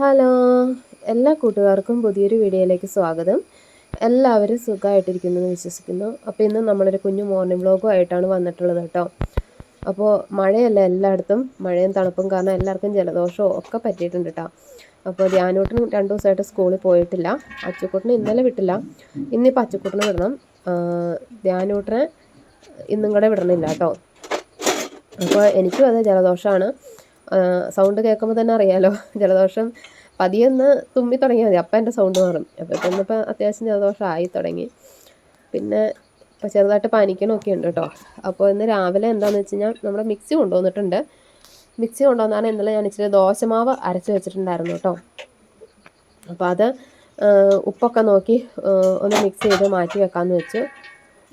Hello എല്ലാ കൂട്ടുകാർക്കും പുതിയൊരു വീഡിയോയിലേക്ക് സ്വാഗതം. എല്ലാവരും സുഖമായിട്ടിരിക്കുന്നു എന്ന് വിശ്വസിക്കുന്നു. അപ്പോൾ ഇന്ന് നമ്മളൊരു കുഞ്ഞു മോർണിംഗ് വ്ളോഗും ആയിട്ടാണ് വന്നിട്ടുള്ളത് കേട്ടോ. അപ്പോൾ മഴയല്ല എല്ലായിടത്തും? മഴയും തണുപ്പും കാരണം എല്ലാവർക്കും ജലദോഷവും ഒക്കെ പറ്റിയിട്ടുണ്ട് കേട്ടോ. അപ്പോൾ ധ്യാനൂട്ടിനും രണ്ട് ദിവസമായിട്ട് സ്കൂളിൽ പോയിട്ടില്ല. അച്ചുക്കൂട്ടിന് ഇന്നലെ വിട്ടില്ല. ഇന്നിപ്പോൾ അച്ചുക്കുട്ടിനെ വിടണം. ധ്യാനൂട്ടിനെ ഇന്നും കൂടെ വിടണില്ല കേട്ടോ. അപ്പോൾ എനിക്കും അതെ ജലദോഷമാണ്. സൗണ്ട് കേൾക്കുമ്പോൾ തന്നെ അറിയാലോ. ജലദോഷം പതിയൊന്ന് തുമ്മി തുടങ്ങിയാൽ മതി. അപ്പം എന്റെ സൗണ്ട് മാറും. അപ്പോൾ ഇന്നിപ്പോൾ അത്യാവശ്യം ജലദോഷം ആയി തുടങ്ങി. പിന്നെ ഇപ്പോൾ ചെറുതായിട്ട് പനിക്കണമൊക്കെ ഉണ്ട് കേട്ടോ അപ്പോൾ ഇന്ന് രാവിലെ എന്താണെന്ന് വെച്ച് കഴിഞ്ഞാൽ നമ്മുടെ മിക്സി കൊണ്ടുവന്നിട്ടുണ്ട്. മിക്സി കൊണ്ടുവന്നാണ് ഇന്നലെ ഞാൻ ഇച്ചിരി ദോശമാവ് അരച്ച് വെച്ചിട്ടുണ്ടായിരുന്നു കേട്ടോ അപ്പോൾ അത് ഉപ്പൊക്കെ നോക്കി ഒന്ന് മിക്സ് ചെയ്ത് മാറ്റി വെക്കാമെന്ന് വെച്ചു.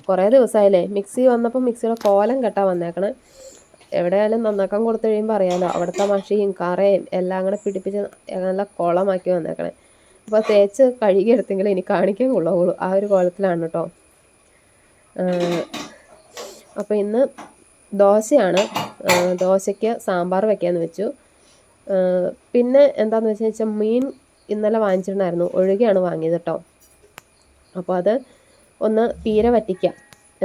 കുറേ ദിവസമായില്ലേ മിക്സി വന്നപ്പോൾ മിക്സിയുടെ കോലം കെട്ടാൻ വന്നേക്കണേ. എവിടെയായാലും നന്നാക്കാൻ കൊടുത്തു കഴിയുമ്പോൾ അറിയാമല്ലോ അവിടുത്തെ മഷിയും കറയും എല്ലാം കൂടെ പിടിപ്പിച്ച് നല്ല കുളമാക്കി വന്നേക്കണേ. അപ്പോൾ തേച്ച് കഴുകി എടുത്തെങ്കിൽ ഇനി കാണിക്കാൻ കൊള്ളുള്ളൂ ആ ഒരു കോലത്തിലാണ് കേട്ടോ. അപ്പോൾ ഇന്ന് ദോശയാണ്. ദോശയ്ക്ക് സാമ്പാർ വെക്കാമെന്ന് വെച്ചു. പിന്നെ എന്താണെന്ന് വെച്ച് വെച്ചാൽ മീൻ ഇന്നലെ വാങ്ങിച്ചിട്ടുണ്ടായിരുന്നു. ഒഴുകിയാണ് വാങ്ങിയത് കേട്ടോ. അപ്പോൾ അത് ഒന്ന് തീരെ വറ്റിക്കാം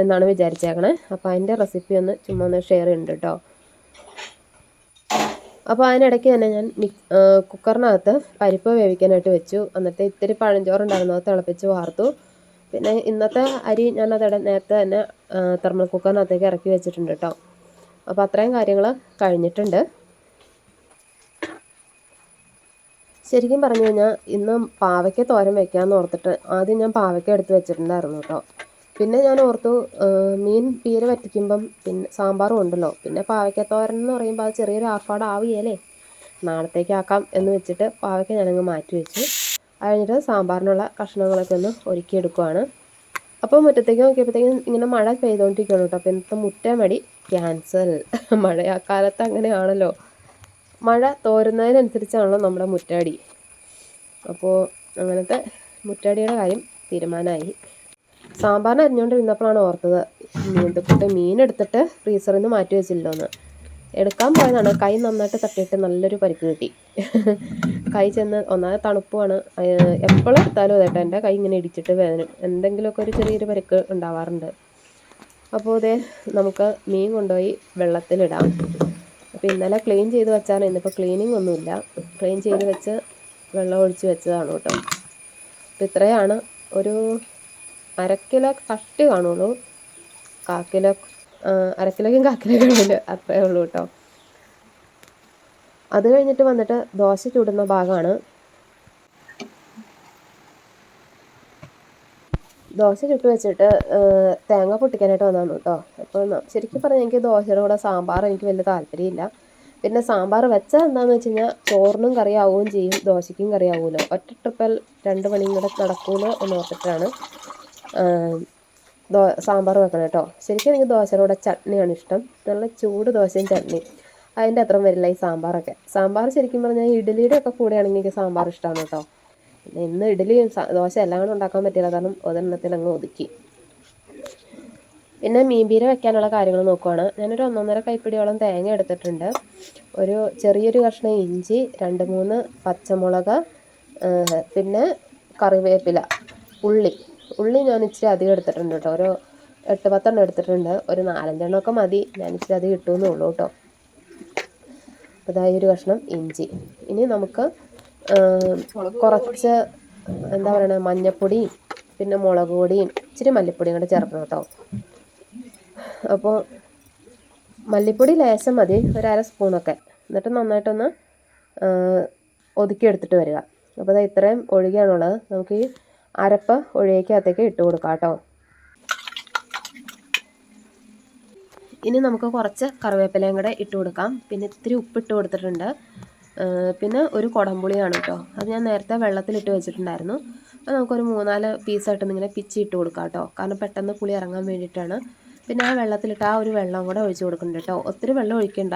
എന്നാണ് വിചാരിച്ചേക്കണേ. അപ്പോൾ അതിന്റെ റെസിപ്പി ഒന്ന് ചുമ്മാ ഒന്ന് ഷെയർ ചെയ്യുന്നുണ്ട് കേട്ടോ. അപ്പോൾ അതിനിടയ്ക്ക് തന്നെ ഞാൻ കുക്കറിനകത്ത് പരിപ്പ് വേവിക്കാനായിട്ട് വെച്ചു. എന്നിട്ട് ഇത്തിരി പഴഞ്ചോറുണ്ടായിരുന്നു. അത് തിളപ്പിച്ച് വാർത്തു. പിന്നെ ഇന്നത്തെ അരി അതവിടെ നേരത്തെ തന്നെ തെർമൽ കുക്കറിനകത്തേക്ക് ഇറക്കി വെച്ചിട്ടുണ്ട് കേട്ടോ അപ്പോൾ അത്രയും കാര്യങ്ങൾ കഴിഞ്ഞിട്ടുണ്ട്. ശരിക്കും പറഞ്ഞു കഴിഞ്ഞാൽ ഇന്ന് പാവയ്ക്ക തോരൻ വെക്കാമെന്ന് ഓർത്തിട്ട് ആദ്യം ഞാൻ പാവയ്ക്ക എടുത്ത് വെച്ചിട്ടുണ്ടായിരുന്നു കേട്ടോ പിന്നെ ഞാൻ ഓർത്തു മീൻ പീര വറ്റിക്കുമ്പം പിന്നെ സാമ്പാറും ഉണ്ടല്ലോ. പിന്നെ പാവയ്ക്കത്തോരൻ എന്ന് പറയുമ്പോൾ അത് ചെറിയൊരു ആർപ്പാട് ആവുകയല്ലേ നാളത്തേക്കാക്കാം എന്ന് വെച്ചിട്ട് പാവയ്ക്ക ഞാനങ്ങ് മാറ്റി വെച്ചു. കഴിഞ്ഞിട്ട് സാമ്പാറിനുള്ള കഷ്ണങ്ങളൊക്കെ ഒന്ന് ഒരുക്കിയെടുക്കുവാണ് അപ്പോൾ മുറ്റത്തേക്ക് നോക്കിയപ്പോഴത്തേക്കും ഇങ്ങനെ മഴ പെയ്തുകൊണ്ടിരിക്കുകയാണ് കേട്ടോ. അപ്പോൾ ഇന്നത്തെ മുറ്റമടി ക്യാൻസൽ. മഴക്കാലത്ത് അങ്ങനെയാണല്ലോ. മഴ തോരുന്നതിനനുസരിച്ചാണല്ലോ നമ്മുടെ മുറ്റാടി. അപ്പോൾ അങ്ങനത്തെ മുറ്റാടിയുടെ കാര്യം തീരുമാനമായി. സാമ്പാറിന് അരിഞ്ഞുകൊണ്ടിരുന്നപ്പോഴാണ് ഓർത്തത്. നീന്തക്കൂട്ട് മീൻ എടുത്തിട്ട് ഫ്രീസറിൽ നിന്ന് മാറ്റി വെച്ചില്ലോന്ന് എടുക്കാൻ പോയതാണ്. കൈ നന്നായിട്ട് തട്ടിയിട്ട് നല്ലൊരു പരിക്ക് കിട്ടി. കൈ ചെന്ന് ഒന്നാമത് തണുപ്പുമാണ് എപ്പോഴും എടുത്താലും അതേട്ടോ എന്റെ കൈ ഇങ്ങനെ ഇടിച്ചിട്ട് വേദന എന്തെങ്കിലുമൊക്കെ ഒരു ചെറിയൊരു പരിക്ക് ഉണ്ടാവാറുണ്ട്. അപ്പോൾ ഇതേ നമുക്ക് മീൻ കൊണ്ടുപോയി വെള്ളത്തിലിടാം. അപ്പോൾ ഇന്നലെ ക്ലീൻ ചെയ്ത് വെച്ചാണ്. ഇന്നിപ്പോൾ ക്ലീനിങ് ഒന്നുമില്ല. ക്ലീൻ ചെയ്ത് വെച്ച് വെള്ളം ഒഴിച്ച് വെച്ചതാണ് കേട്ടോ. അപ്പോൾ ഇത്രയാണ് ഒരു അരക്കിലോ കട്ടി കാണുള്ളൂ. കാക്കിലോ അരക്കിലോക്കും കാക്കിലോ കാണില്ല അത്രേ ഉള്ളൂ കേട്ടോ. അത് കഴിഞ്ഞിട്ട് വന്നിട്ട് ദോശ ചൂടുന്ന ഭാഗമാണ്. ദോശ ചുട്ട് വെച്ചിട്ട് തേങ്ങ പൊട്ടിക്കാനായിട്ട് വന്നതാണ് കേട്ടോ. അപ്പോൾ ശരിക്കും പറഞ്ഞാൽ എനിക്ക് ദോശയുടെ കൂടെ സാമ്പാർ എനിക്ക് വലിയ താല്പര്യമില്ല. പിന്നെ സാമ്പാർ വെച്ചാൽ എന്താണെന്ന് വെച്ച് കഴിഞ്ഞാൽ ചോറിനും കറിയാവുകയും ചെയ്യും. ദോശയ്ക്കും കറിയാവുമല്ലോ ഒറ്റ ട്രിപ്പൽ രണ്ട് മണിയും കൂടെ നടക്കുമല്ലോ എന്ന് ഓർത്തിട്ടാണ്. ദോ സാമ്പാർ വെക്കണം കേട്ടോ. ശരിക്കും എനിക്ക് ദോശയുടെ കൂടെ ചട്നിയാണ് ഇഷ്ടം. നല്ല ചൂട് ദോശയും ചട്നി. അതിന്റെ അത്ര വരില്ല ഈ സാമ്പാറൊക്കെ. സാമ്പാർ ശരിക്കും പറഞ്ഞാൽ ഇഡ്ഡലിയുടെ ഒക്കെ കൂടെയാണെങ്കിൽ എനിക്ക് സാമ്പാർ ഇഷ്ടമാണ് കേട്ടോ. പിന്നെ ഇന്ന് ഇഡ്ഡലിയും ദോശ എല്ലാം ഉണ്ടാക്കാൻ പറ്റില്ല കാരണം ഒരെണ്ണത്തിൽ അങ്ങ് ഒതുക്കി. പിന്നെ മീൻപീര വെക്കാനുള്ള കാര്യങ്ങൾ നോക്കുവാണ്. ഞാനൊരു ഒന്നൊന്നര കൈപ്പിടിയോളം തേങ്ങ എടുത്തിട്ടുണ്ട്. ഒരു ചെറിയൊരു കഷ്ണം ഇഞ്ചി രണ്ട് മൂന്ന് പച്ചമുളക് പിന്നെ കറിവേപ്പില ഉള്ളി. ഉള്ളി ഞാൻ ഇച്ചിരി അധികം എടുത്തിട്ടുണ്ട് കേട്ടോ. ഒരു എട്ട് പത്തെണ്ണം എടുത്തിട്ടുണ്ട്. ഒരു നാലഞ്ചെണ്ണമൊക്കെ മതി. ഞാൻ ഇച്ചിരി അധികം കിട്ടുമെന്നേ ഉള്ളൂ കേട്ടോ. അതായത് ഒരു കഷ്ണം ഇഞ്ചി. ഇനി നമുക്ക് കുറച്ച് എന്താ പറയണ മഞ്ഞപ്പൊടിയും പിന്നെ മുളക് പൊടിയും ഇച്ചിരി മല്ലിപ്പൊടിയും കൂടെ ചേർക്കണം കേട്ടോ. അപ്പോൾ മല്ലിപ്പൊടി ലേശം മതി. ഒരു അര സ്പൂണൊക്കെ എന്നിട്ട് നന്നായിട്ടൊന്ന് ഒതുക്കി എടുത്തിട്ട് വരിക. അപ്പോൾ അത് ഇത്രയും ഒഴുകിയാണുള്ളത് നമുക്ക് ഈ അരപ്പ് ഒഴിക്കകത്തേക്ക് ഇട്ട് കൊടുക്കാം കേട്ടോ. ഇനി നമുക്ക് കുറച്ച് കറിവേപ്പിലയും കൂടെ ഇട്ട് കൊടുക്കാം. പിന്നെ ഇത്തിരി ഉപ്പിട്ട് കൊടുത്തിട്ടുണ്ട്. പിന്നെ ഒരു കുടംപുളിയാണ് കേട്ടോ. അത് ഞാൻ നേരത്തെ വെള്ളത്തിലിട്ട് വെച്ചിട്ടുണ്ടായിരുന്നു. അത് നമുക്കൊരു മൂന്നാൽ പീസായിട്ട് ഇങ്ങനെ പിച്ചി ഇട്ട് കൊടുക്കാം കേട്ടോ. കാരണം പെട്ടെന്ന് പുളി ഇറങ്ങാൻ വേണ്ടിയിട്ടാണ്. പിന്നെ ആ വെള്ളത്തിലിട്ട് ആ ഒരു വെള്ളം കൂടെ ഒഴിച്ച് കൊടുക്കുന്നുണ്ട് കേട്ടോ. ഒത്തിരി വെള്ളം ഒഴിക്കണ്ട.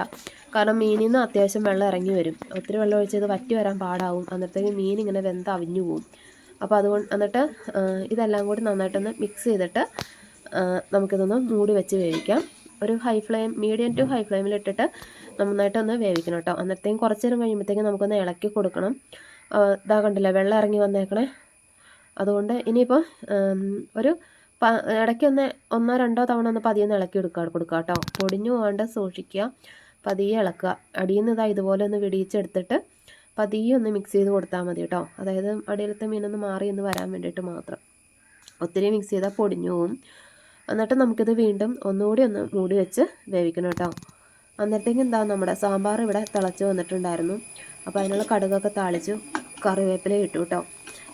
കാരണം മീനിൽ നിന്ന് അത്യാവശ്യം വെള്ളം ഇറങ്ങി വരും. ഒത്തിരി വെള്ളം ഒഴിച്ചത് വറ്റി വരാൻ പാടാവും. അന്നേരത്തേക്ക് മീൻ ഇങ്ങനെ വെന്ത് അവിഞ്ഞു പോവും. അപ്പോൾ അതുകൊണ്ട് എന്നിട്ട് ഇതെല്ലാം കൂടി നന്നായിട്ടൊന്ന് മിക്സ് ചെയ്തിട്ട് നമുക്കിതൊന്ന് മൂടി വെച്ച് വേവിക്കാം. ഒരു high flame medium to high ഫ്ലെയിമിൽ ഇട്ടിട്ട് നന്നായിട്ടൊന്ന് വേവിക്കണം കേട്ടോ അന്നത്തേക്കും കുറച്ച് നേരം കഴിയുമ്പോഴത്തേക്കും നമുക്കൊന്ന് ഇളക്കി കൊടുക്കണം. ഇതാ കണ്ടില്ല വെള്ളം ഇറങ്ങി വന്നേക്കണേ. അതുകൊണ്ട് ഇനിയിപ്പോൾ ഒരു പ ഇടയ്ക്കൊന്ന് ഒന്നോ രണ്ടോ തവണ ഒന്ന് പതിയൊന്ന് ഇളക്കി എടുക്കുക കൊടുക്കുക കേട്ടോ പൊടിഞ്ഞു പോകാണ്ട് സൂക്ഷിക്കുക. പതിയെ ഇളക്കുക. അടിയിൽ നിന്ന് ഇതാ ഇതുപോലെ ഒന്ന് വെടിയിച്ചെടുത്തിട്ട് പതിയെ ഒന്ന് മിക്സ് ചെയ്ത് കൊടുത്താൽ മതി കേട്ടോ അതായത് അടിയിലത്തെ മീനൊന്ന് മാറി ഒന്ന് വരാൻ വേണ്ടിയിട്ട് മാത്രം. ഒത്തിരി മിക്സ് ചെയ്താൽ പൊടിഞ്ഞു പോവും. എന്നിട്ട് നമുക്കിത് വീണ്ടും ഒന്നുകൂടി ഒന്ന് മൂടി വെച്ച് വേവിക്കണം കേട്ടോ അന്നേരത്തേക്ക് എന്താ നമ്മുടെ സാമ്പാർ ഇവിടെ തിളച്ച് വന്നിട്ടുണ്ടായിരുന്നു. അപ്പോൾ അതിനുള്ള കടുകൊക്കെ താളിച്ചു കറിവേപ്പില ഇട്ടു കേട്ടോ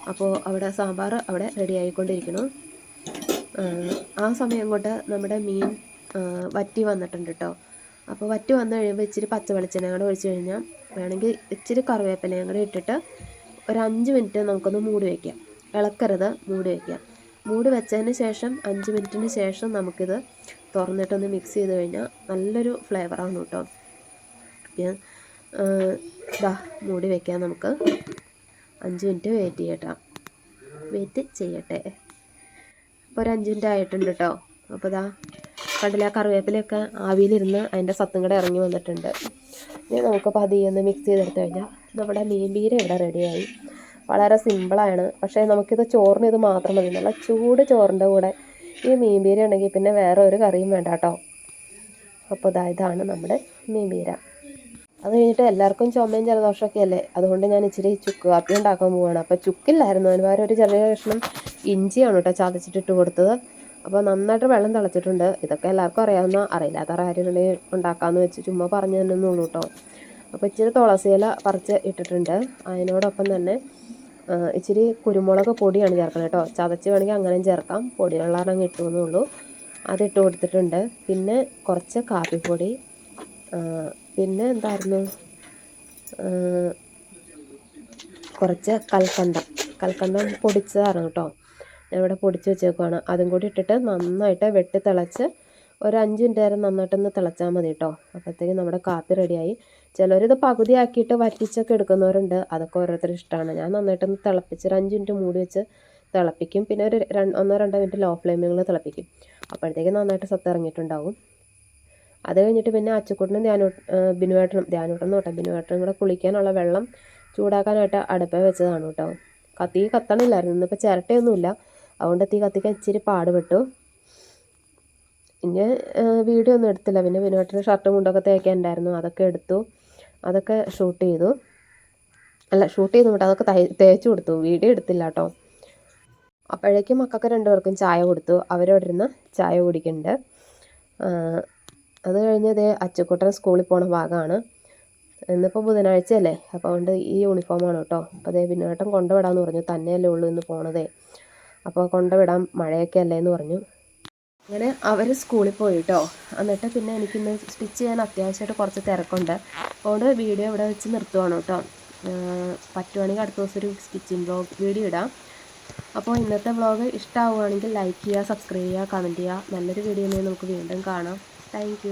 അപ്പോൾ അവിടെ സാമ്പാർ അവിടെ റെഡി ആയിക്കൊണ്ടിരിക്കുന്നു. ആ, സമയം കൊണ്ട് നമ്മുടെ മീൻ വറ്റി വന്നിട്ടുണ്ട് കേട്ടോ അപ്പോൾ വറ്റി വന്നു കഴിയുമ്പോൾ ഇച്ചിരി പച്ച വെളിച്ചെണ്ണ കൂടെ ഒഴിച്ച് കഴിഞ്ഞാൽ വേണമെങ്കിൽ ഇച്ചിരി കറിവേപ്പിലയും കൂടി ഇട്ടിട്ട് ഒരു അഞ്ച് മിനിറ്റ് നമുക്കൊന്ന് മൂടി വയ്ക്കാം. ഇളക്കരുത് മൂടി വയ്ക്കാം. മൂടി വെച്ചതിന് ശേഷം അഞ്ച് മിനിറ്റിന് ശേഷം നമുക്കിത് തുറന്നിട്ടൊന്ന് മിക്സ് ചെയ്ത് കഴിഞ്ഞാൽ നല്ലൊരു ഫ്ലേവറാണ് കേട്ടോ. ഇതാ മൂടി വയ്ക്കാം നമുക്ക്. അഞ്ച് മിനിറ്റ് വെയിറ്റ് ചെയ്യട്ടോ. വെയിറ്റ് ചെയ്യട്ടെ. അപ്പോൾ ഒരു അഞ്ച് മിനിറ്റ് ആയിട്ടുണ്ട് കേട്ടോ. അപ്പോൾ ഇതാ കടല കറിവേപ്പിലയൊക്കെ ആവിയിലിരുന്ന് അതിന്റെ സത്തും കൂടെ ഇറങ്ങി വന്നിട്ടുണ്ട്. ഇനി നമുക്ക് പതിയെ ഒന്ന് മിക്സ് ചെയ്തെടുത്ത് കഴിഞ്ഞാൽ നമ്മുടെ മീൻ പീര ഇവിടെ റെഡിയായി വളരെ സിമ്പിളാണ് പക്ഷേ നമുക്കിത് ചോറിന് ഇത് മാത്രം മതി. നല്ല ചൂട് ചോറിന്റെ കൂടെ ഈ മീൻ പീര ഉണ്ടെങ്കിൽ പിന്നെ വേറെ ഒരു കറിയും വേണ്ട കേട്ടോ. അപ്പോൾ ഇതാ ഇതാണ് നമ്മുടെ മീൻ പീര അത് കഴിഞ്ഞിട്ട് എല്ലാവർക്കും ചുമയും ജലദോഷമൊക്കെ അല്ലേ? അതുകൊണ്ട് ഞാൻ ഇച്ചിരി ചുക്ക് കാപ്പി ഉണ്ടാക്കാൻ പോവുകയാണ് അപ്പോൾ ചുക്കില്ലായിരുന്നു. അതിന് ഒരു ചെറിയ കഷ്ണം ഇഞ്ചിയാണ് കേട്ടോ ചതച്ചിട്ടിട്ട് കൊടുത്തത്. അപ്പോൾ നന്നായിട്ട് വെള്ളം തിളച്ചിട്ടുണ്ട്. ഇതൊക്കെ എല്ലാവർക്കും അറിയാവുന്ന അറിയില്ലാത്ത ആരെങ്കിലും ഉണ്ടാക്കാമെന്ന് വെച്ച് ചുമ്മാ പറഞ്ഞു തന്നെ ഉള്ളൂ കേട്ടോ അപ്പോൾ ഇച്ചിരി തുളസി ഇല പറിച്ച് ഇട്ടിട്ടുണ്ട്. അതിനോടൊപ്പം തന്നെ ഇച്ചിരി കുരുമുളക് പൊടിയാണ് ചേർക്കുന്നത് കേട്ടോ ചതച്ച് വേണമെങ്കിൽ അങ്ങനെയും ചേർക്കാം. ഇട്ടു എന്നുള്ളൂ അതിട്ട് കൊടുത്തിട്ടുണ്ട്. പിന്നെ കുറച്ച് കാപ്പിപ്പൊടി പിന്നെ എന്തായിരുന്നു? കുറച്ച് കൽക്കണ്ടം. കൽക്കണ്ടം പൊടിച്ചതാണ് കേട്ടോ ഇവിടെ പൊടിച്ച് വെച്ചേക്കുവാണ്. അതും കൂടി ഇട്ടിട്ട് നന്നായിട്ട് വെട്ടി തിളച്ച് ഒരു അഞ്ച് മിനിറ്റ് നേരം നന്നായിട്ടൊന്ന് തിളച്ചാൽ മതി കേട്ടോ അപ്പോഴത്തേക്കും നമ്മുടെ കാപ്പി റെഡിയായി. ചിലരിത് പകുതിയാക്കിയിട്ട് വറ്റിച്ചൊക്കെ എടുക്കുന്നവരുണ്ട്. അതൊക്കെ ഓരോരുത്തർ ഇഷ്ടമാണ്. ഞാൻ നന്നായിട്ടൊന്ന് തിളപ്പിച്ച് ഒരു അഞ്ച് മിനിറ്റ് മൂടി വെച്ച് തിളപ്പിക്കും. പിന്നെ ഒരു ഒന്നോ രണ്ടോ മിനിറ്റ് ലോ ഫ്ലെയിമിൽ തിളപ്പിക്കും. അപ്പോഴത്തേക്കും നന്നായിട്ട് സത്ത് ഇറങ്ങിയിട്ടുണ്ടാവും. അത് കഴിഞ്ഞിട്ട് പിന്നെ അച്ചുക്കുട്ടനും ധ്യാനു ബിനുവേട്ടനും ധ്യാനൂട്ടനും കേട്ടോ ബിനുവേട്ടനും കൂടെ കുളിക്കാനുള്ള വെള്ളം ചൂടാക്കാനായിട്ട് അടുപ്പേ വെച്ചതാണ് കേട്ടോ കത്തി കത്തണില്ലായിരുന്നു. ഇന്നിപ്പോൾ ചിരട്ടയൊന്നുമില്ല. അതുകൊണ്ട് തീ കത്തിക്കാൻ ഇച്ചിരി പാടുപെട്ടു. പിന്നെ വീഡിയോ ഒന്നും എടുത്തില്ല. പിന്നെ വിനോട്ടിന് ഷർട്ടും മുണ്ടൊക്കെ തേക്കാൻ ഉണ്ടായിരുന്നു അതൊക്കെ എടുത്തു. അതൊക്കെ ഷൂട്ട് ചെയ്തു. അല്ല ഷൂട്ട് ചെയ്തു വിട്ടു അതൊക്കെ തേച്ചു കൊടുത്തു. വീഡിയോ എടുത്തില്ല കേട്ടോ. അപ്പോഴേക്കും മക്കൾക്ക് രണ്ടുപേർക്കും ചായ കൊടുത്തു. അവരോട് ഇരുന്ന് ചായ കുടിക്കുന്നുണ്ട്. അത് കഴിഞ്ഞത് അച്ചുക്കുട്ടൻ സ്കൂളിൽ പോണ ഭാഗമാണ്. ഇന്നിപ്പോൾ ബുധനാഴ്ചയല്ലേ? അപ്പോൾ അതുകൊണ്ട് ഈ യൂണിഫോമാണ് കേട്ടോ. അപ്പോൾ അതേ വിനോട്ടം കൊണ്ടുവിടാമെന്ന് പറഞ്ഞു. തന്നെയല്ലേ ഉള്ളൂ ഇന്ന് പോണതേ. അപ്പോൾ കൊണ്ടുവിടാം മഴയൊക്കെ അല്ലേ എന്ന് പറഞ്ഞു. അങ്ങനെ അവർ സ്കൂളിൽ പോയി കേട്ടോ എന്നിട്ട് പിന്നെ എനിക്കിന്ന് സ്റ്റിച്ച് ചെയ്യാൻ അത്യാവശ്യമായിട്ട് കുറച്ച് തിരക്കുണ്ട്. അതുകൊണ്ട് വീഡിയോ ഇവിടെ വെച്ച് നിർത്തുവാണ് കേട്ടോ. പറ്റുവാണെങ്കിൽ അടുത്ത ദിവസം ഒരു സ്റ്റിച്ചിങ് ബ്ലോഗ് വീഡിയോ ഇടാം. അപ്പോൾ ഇന്നത്തെ വ്ളോഗ് ഇഷ്ടമാവുകയാണെങ്കിൽ ലൈക്ക് ചെയ്യുക സബ്സ്ക്രൈബ് ചെയ്യുക കമന്റ് ചെയ്യുക. നല്ലൊരു വീഡിയോ നമുക്ക് വീണ്ടും കാണാം. താങ്ക്